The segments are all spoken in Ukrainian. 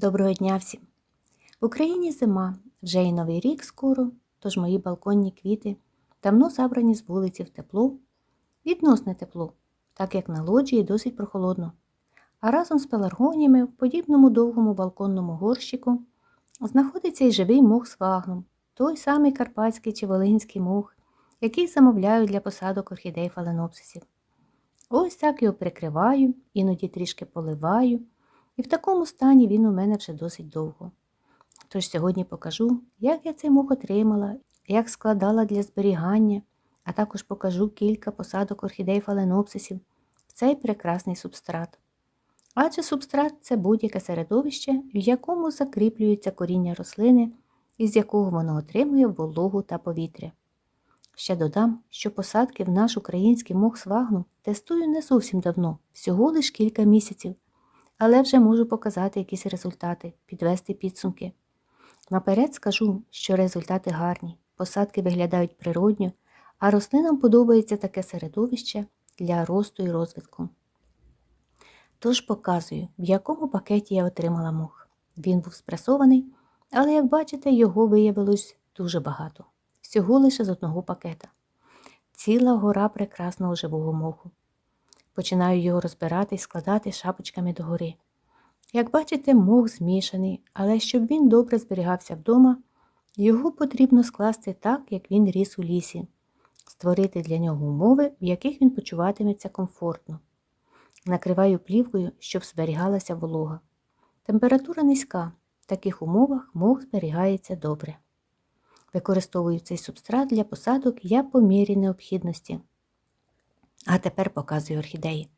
Доброго дня всім! В Україні зима, вже і новий рік скоро, тож мої балконні квіти давно забрані з вулиці в тепло, відносне тепло, так як на лоджії досить прохолодно. А разом з пеларгоніями в подібному довгому балконному горщику знаходиться і живий мох з вагном, той самий карпатський чи волинський мох, який замовляю для посадок орхідей фаленопсисів. Ось так його прикриваю, іноді трішки поливаю. І в такому стані він у мене вже досить довго. Тож сьогодні покажу, як я цей мох отримала, як складала для зберігання, а також покажу кілька посадок орхідей фаленопсисів в цей прекрасний субстрат. Адже субстрат це будь-яке середовище, в якому закріплюється коріння рослини, із якого воно отримує вологу та повітря. Ще додам, що посадки в наш український мох свагну тестую не зовсім давно, всього лиш кілька місяців але вже можу показати якісь результати, підвести підсумки. Наперед скажу, що результати гарні, посадки виглядають природньо, а рослинам подобається таке середовище для росту і розвитку. Тож показую, в якому пакеті я отримала мох. Він був спресований, але, як бачите, його виявилось дуже багато. Всього лише з одного пакета. Ціла гора прекрасного живого моху. Починаю його розбирати і складати шапочками догори. Як бачите, мох змішаний, але щоб він добре зберігався вдома, його потрібно скласти так, як він ріс у лісі, створити для нього умови, в яких він почуватиметься комфортно. Накриваю плівкою, щоб зберігалася волога. Температура низька, в таких умовах мох зберігається добре. Використовую цей субстрат для посадок я по мірі необхідності. А тепер показую орхідеї.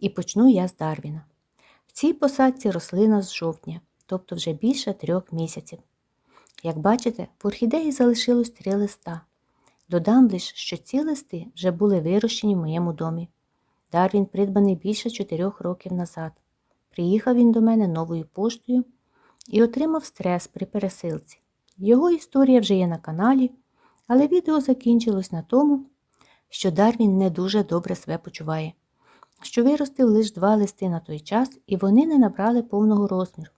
І почну я з Дарвіна. В цій посадці рослина з жовтня, тобто вже більше трьох місяців. Як бачите, в орхідеї залишилось три листа. Додам лише, що ці листи вже були вирощені в моєму домі. Дарвін придбаний більше чотирьох років назад. Приїхав він до мене новою поштою і отримав стрес при пересилці. Його історія вже є на каналі, але відео закінчилось на тому, що Дарвін не дуже добре себе почуває, що виростив лише два листи на той час, і вони не набрали повного розміру.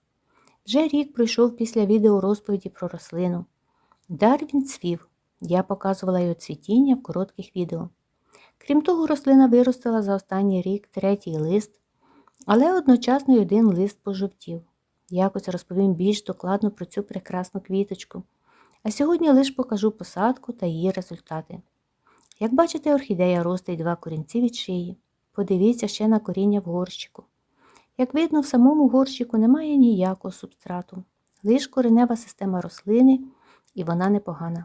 Вже рік пройшов після відео розповіді про рослину. Дарвін цвів, я показувала його цвітіння в коротких відео. Крім того, рослина виростила за останній рік третій лист, але одночасно й один лист пожовтів. Якось розповім більш докладно про цю прекрасну квіточку. А сьогодні лише покажу посадку та її результати. Як бачите, орхідея ростить два корінці від шиї. Подивіться ще на коріння в горщику. Як видно, в самому горщику немає ніякого субстрату, лиш коренева система рослини, і вона непогана.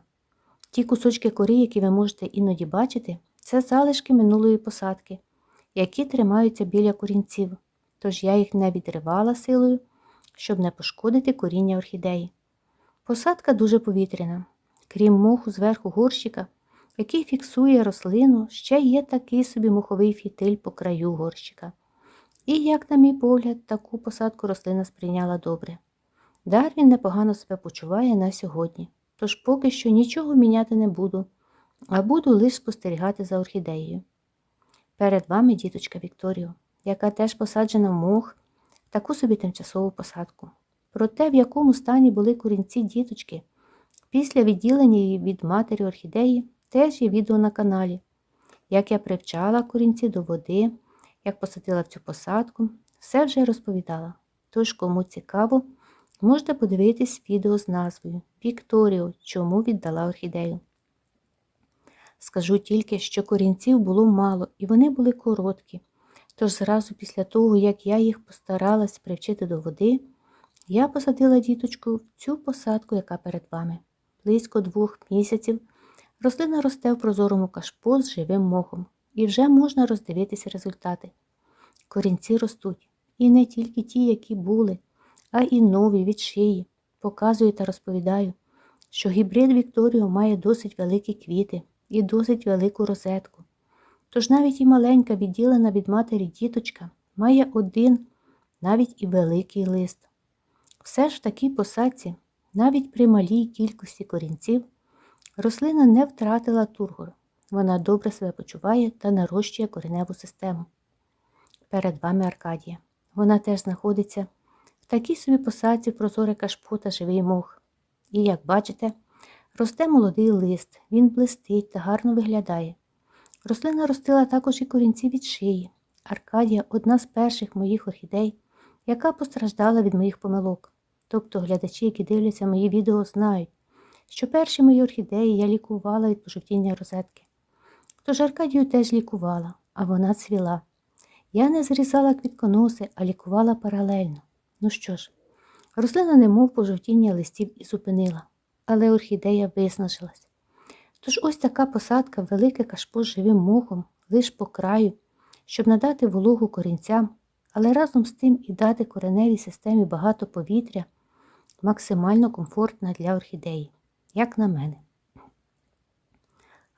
Ті кусочки корі, які ви можете іноді бачити, це залишки минулої посадки, які тримаються біля корінців, тож я їх не відривала силою, щоб не пошкодити коріння орхідеї. Посадка дуже повітряна. Крім моху зверху горщика, який фіксує рослину, ще є такий собі муховий фітиль по краю горщика. І, як, на мій погляд, таку посадку рослина сприйняла добре. Дарвін непогано себе почуває на сьогодні, тож поки що нічого міняти не буду, а буду лише спостерігати за орхідеєю. Перед вами діточка Вікторіо, яка теж посаджена в мох, таку собі тимчасову посадку. Про те, в якому стані були корінці діточки, після відділення її від матері орхідеї, Теж є відео на каналі, як я привчала корінці до води, як посадила в цю посадку, все вже розповідала. Тож, кому цікаво, можете подивитись відео з назвою Вікторіо, чому віддала орхідею. Скажу тільки, що корінців було мало і вони були короткі. Тож зразу після того, як я їх постаралась привчити до води, я посадила діточку в цю посадку, яка перед вами. Близько двох місяців. Рослина росте в прозорому кашпо з живим мохом, і вже можна роздивитися результати. Корінці ростуть, і не тільки ті, які були, а і нові від шиї. Показую та розповідаю, що гібрид Вікторіо має досить великі квіти і досить велику розетку. Тож навіть і маленька, відділена від матері діточка, має один, навіть і великий лист. Все ж в такій посадці, навіть при малій кількості корінців, Рослина не втратила тургор. Вона добре себе почуває та нарощує кореневу систему. Перед вами Аркадія. Вона теж знаходиться В такій собі посадці прозоре кашпо та живий мох. І, як бачите, росте молодий лист, він блистить та гарно виглядає. Рослина ростила також і корінці від шиї. Аркадія одна з перших моїх орхідей, яка постраждала від моїх помилок. Тобто глядачі, які дивляться мої відео, знають, що перші мої орхідеї я лікувала від пожовтіння розетки. Тож Аркадію теж лікувала, а вона цвіла. Я не зрізала квітконоси, а лікувала паралельно. Ну що ж, рослина немов пожовтіння листів і зупинила, але орхідея виснажилась. Тож ось така посадка велике кашпо з живим мохом, лиш по краю, щоб надати вологу корінцям, але разом з тим і дати кореневій системі багато повітря, максимально комфортна для орхідеї, як на мене.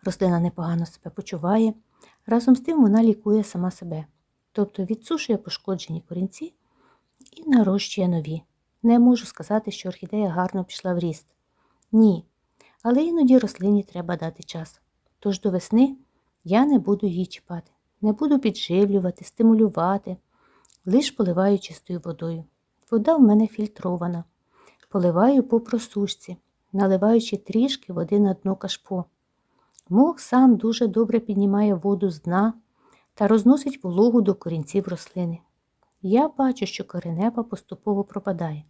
Рослина непогано себе почуває, разом з тим вона лікує сама себе, тобто відсушує пошкоджені корінці і нарощує нові. Не можу сказати, що орхідея гарно пішла в ріст. Ні, але іноді рослині треба дати час. Тож до весни я не буду її чіпати, не буду підживлювати, стимулювати, лиш поливаю чистою водою. Вода в мене фільтрована. Поливаю по просушці, наливаючи трішки води на дно кашпо. Мох сам дуже добре піднімає воду з дна та розносить вологу до корінців рослини. Я бачу, що коренева поступово пропадає,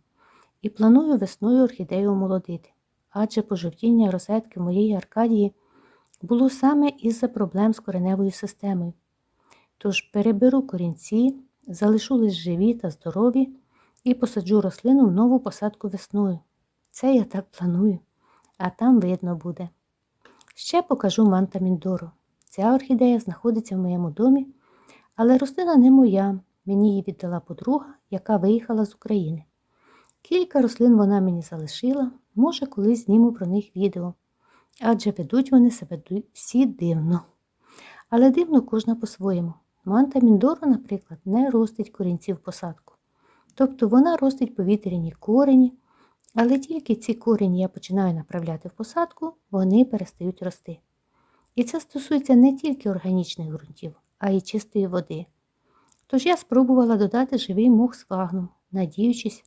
і планую весною орхідею омолодити, адже пожовтіння розетки моєї Аркадії було саме із-за проблем з кореневою системою. Тож переберу корінці, залишу лише живі та здорові і посаджу рослину в нову посадку весною. Це я так планую, а там видно буде. Ще покажу манта Міндору. Ця орхідея знаходиться в моєму домі, але рослина не моя. Мені її віддала подруга, яка виїхала з України. Кілька рослин вона мені залишила, може, колись зніму про них відео, адже ведуть вони себе всі дивно. Але дивно кожна по-своєму. Манта Міндору, наприклад, не ростить корінців посадку. Тобто вона ростить повітряні корені, але тільки ці корені я починаю направляти в посадку, вони перестають рости. І це стосується не тільки органічних ґрунтів, а й чистої води. Тож я спробувала додати живий мох з надіючись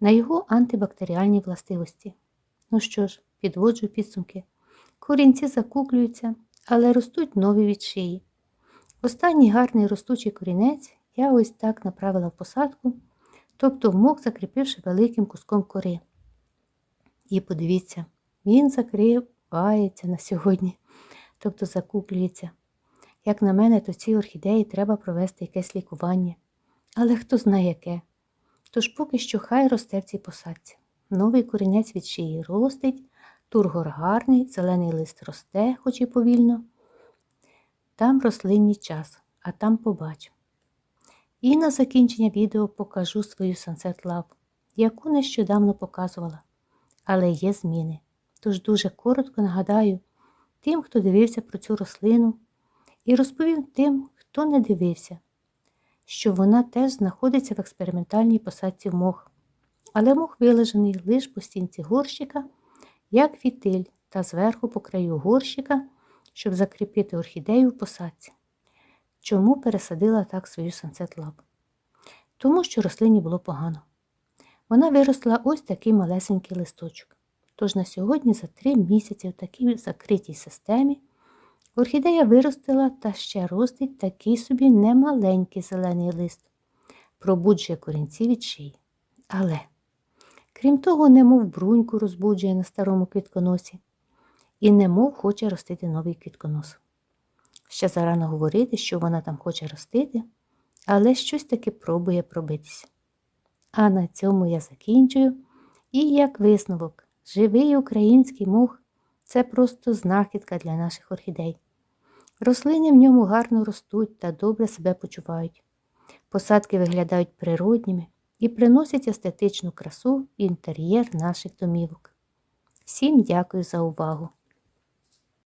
на його антибактеріальні властивості. Ну що ж, підводжу підсумки. Корінці закуклюються, але ростуть нові від шиї. Останній гарний ростучий корінець я ось так направила в посадку, тобто в мох закріпивши великим куском кори. І подивіться, він закривається на сьогодні, тобто закуклюється. Як на мене, то цій орхідеї треба провести якесь лікування. Але хто знає яке. Тож поки що хай росте в цій посадці. Новий корінець від шиї ростить, тургор гарний, зелений лист росте, хоч і повільно. Там рослинний час, а там побачу. І на закінчення відео покажу свою Sunset Love, яку нещодавно показувала. Але є зміни. Тож дуже коротко нагадаю тим, хто дивився про цю рослину, і розповім тим, хто не дивився, що вона теж знаходиться в експериментальній посадці в мох, але мох вилежений лише по стінці горщика, як фітиль, та зверху по краю горщика, щоб закріпити орхідею в посадці. Чому пересадила так свою Sunset Тому що рослині було погано. Вона виросла ось такий малесенький листочок. Тож на сьогодні за три місяці в такій закритій системі орхідея виростила та ще ростить такий собі немаленький зелений лист, пробуджує корінці від шиї. Але, крім того, немов бруньку розбуджує на старому квітконосі, і немов хоче ростити новий квітконос. Ще зарано говорити, що вона там хоче ростити, але щось таки пробує пробитися. А на цьому я закінчую. І як висновок, живий український мох це просто знахідка для наших орхідей. Рослини в ньому гарно ростуть та добре себе почувають. Посадки виглядають природніми і приносять естетичну красу в інтер'єр наших домівок. Всім дякую за увагу!